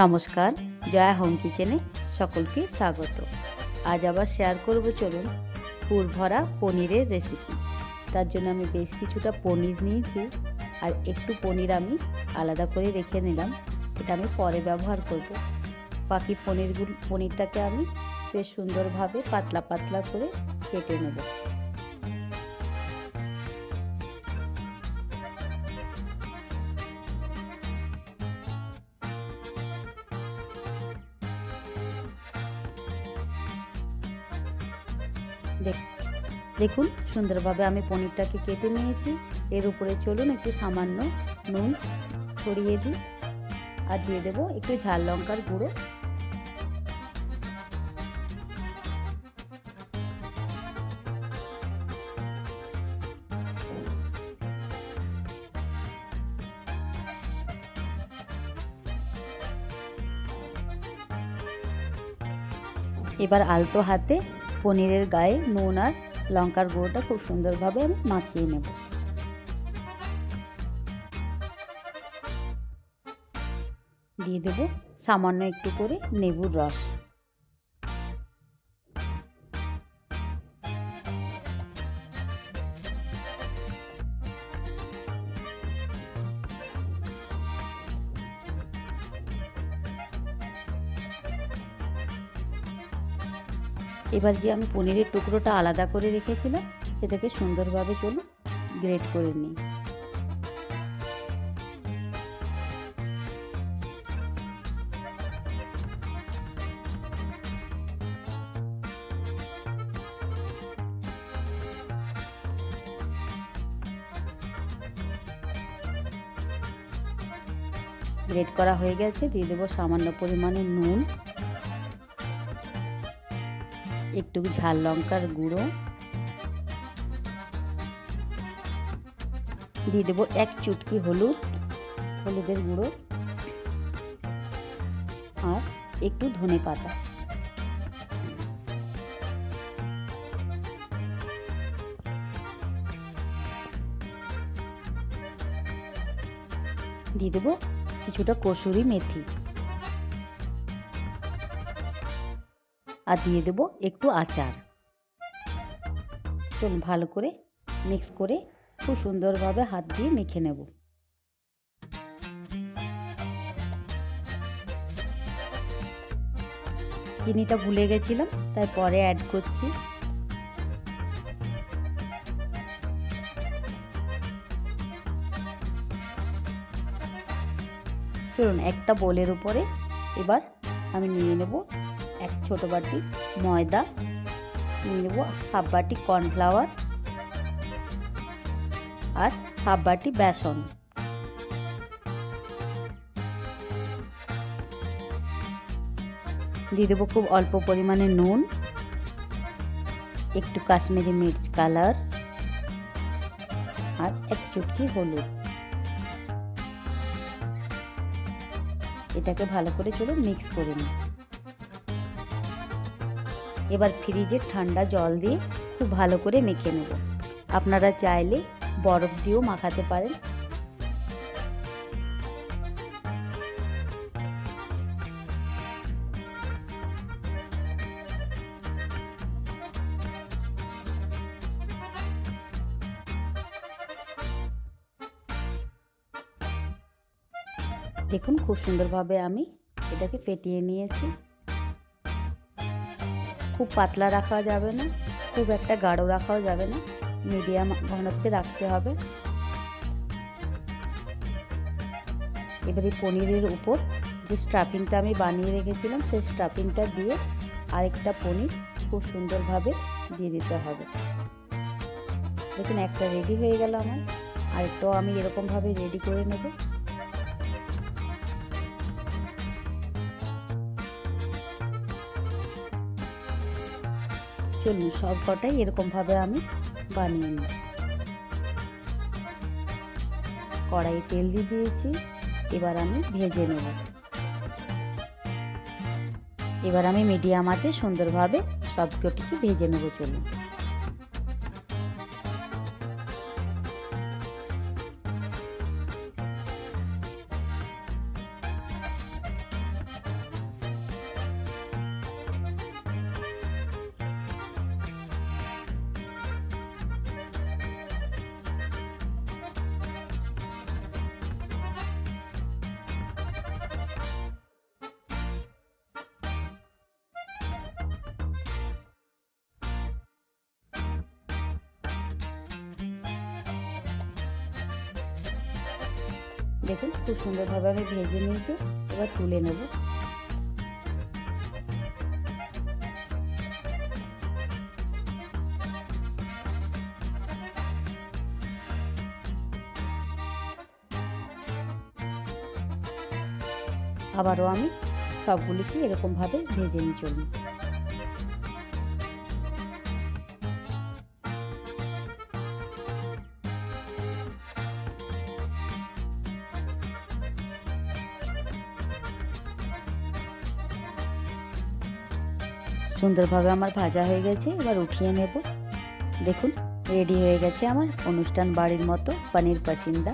নমস্কার, জয়া হোম কিচেনে সকলকে স্বাগত। আজ আবার শেয়ার করব চলুন পুর ভরা পনিরের রেসিপি তার জন্য আমি বেশ কিছুটা পনির নিয়েছি, আর একটু পনির আমি আলাদা করে রেখে নিলাম এটা আমি পরে ব্যবহার করব। বাকি পনিরগুলো, পনিরটাকে আমি বেশ সুন্দরভাবে পাতলা পাতলা করে কেটে নেব। দেখুন সুন্দরভাবে আমি পনিরটাকে কেটে নিয়েছি। এর উপরে চলুন একটু সামান্য নুন ছড়িয়ে দিই আর দিয়ে দেবো একটু ঝাল লঙ্কার গুঁড়ো। এবার আলতো হাতে পনিরের গায়ে নুন আর লঙ্কার গুঁড়োটা খুব সুন্দরভাবে আমি মাখিয়ে নেব। দিয়ে দেব সামান্য একটু করে নেবুর রস। এবার যে আমি পনিরের টুকরোটা আলাদা করে রেখেছিলাম, সেটাকে সুন্দরভাবে চলুন গ্রেট করে নিই। গ্রেট করা হয়ে গেছে, দিয়ে দেবো সামান্য পরিমাণে নুন। একটু ঝাল লঙ্কার গুঁড়ো। দিয়ে দেবো এক চুটকি হলুদ, হলুদের গুঁড়ো আর একটু ধনে পাতা। দিয়ে দেবো কিছুটা কসুরি মেথি। আর দিয়ে দেব একটু আচার। চলুন ভালো করে মিক্স করে খুব সুন্দরভাবে হাত দিয়ে মেখে নেব। চিনিটা ভুলে গেছিলাম, তাই পরে অ্যাড করছি। চলুন একটা বোলের উপরে এবার আমি নিয়ে নেব এক ছোটো বাটি ময়দা নিয়ে নেব হাফ বাটি কর্নফ্লাওয়ার আর হাফ বাটি বেসন। দিয়ে দেবো খুব অল্প পরিমাণে নুন, একটু কাশ্মীরি মির্চ কালার আর এক চুটকি হলুদ। এটাকে ভালো করে চলো মিক্স করে নিই। এবার ফ্রিজে ঠান্ডা জল দিয়ে খুব ভালো করে মেখে নেব। আপনারা চাইলে বরফ দিয়েও মাখাতে পারেন। দেখুন খুব সুন্দরভাবে আমি এটাকে ফেটিয়ে নিয়েছি। খুব পাতলা রাখা যাবে না, খুব একটা গাঢ় রাখাও যাবে না মিডিয়াম ঘনত্বে রাখতে হবে। এবারে পনিরের উপর যে স্টাফিংটা আমি বানিয়ে রেখেছিলাম, সেই স্টাফিংটা দিয়ে আরেকটা পনির খুব সুন্দরভাবে দিয়ে দিতে হবে। দেখুন, একটা রেডি হয়ে গেল আমার আরেকটাও আমি এরকমভাবে রেডি করে নেব। চলুন সব কটাই এরকমভাবে আমি বানিয়ে নিই। কড়াই তেল দিয়ে দিয়েছি, এবার আমি ভেজে নেব। এবার আমি মিডিয়াম আছে সুন্দরভাবে সব কটিকে ভেজে নেব চলুন দেখুন খুব সুন্দরভাবে আমি ভেজে নিয়েছি, এবার তুলে নেব। আবারও আমি সবগুলিকে এরকমভাবে ভেজে নিয়ে চলুন সুন্দরভাবে আমার ভাজা হয়ে গেছে, এবার উঠিয়ে নেব। দেখুন, রেডি হয়ে গেছে আমার অনুষ্ঠান বাড়ির মতো পনির পাসিন্দা।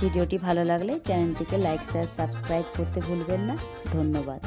ভিডিওটি ভালো লাগলে চ্যানেলটিকে লাইক, শেয়ার, সাবস্ক্রাইব করতে ভুলবেন না। ধন্যবাদ।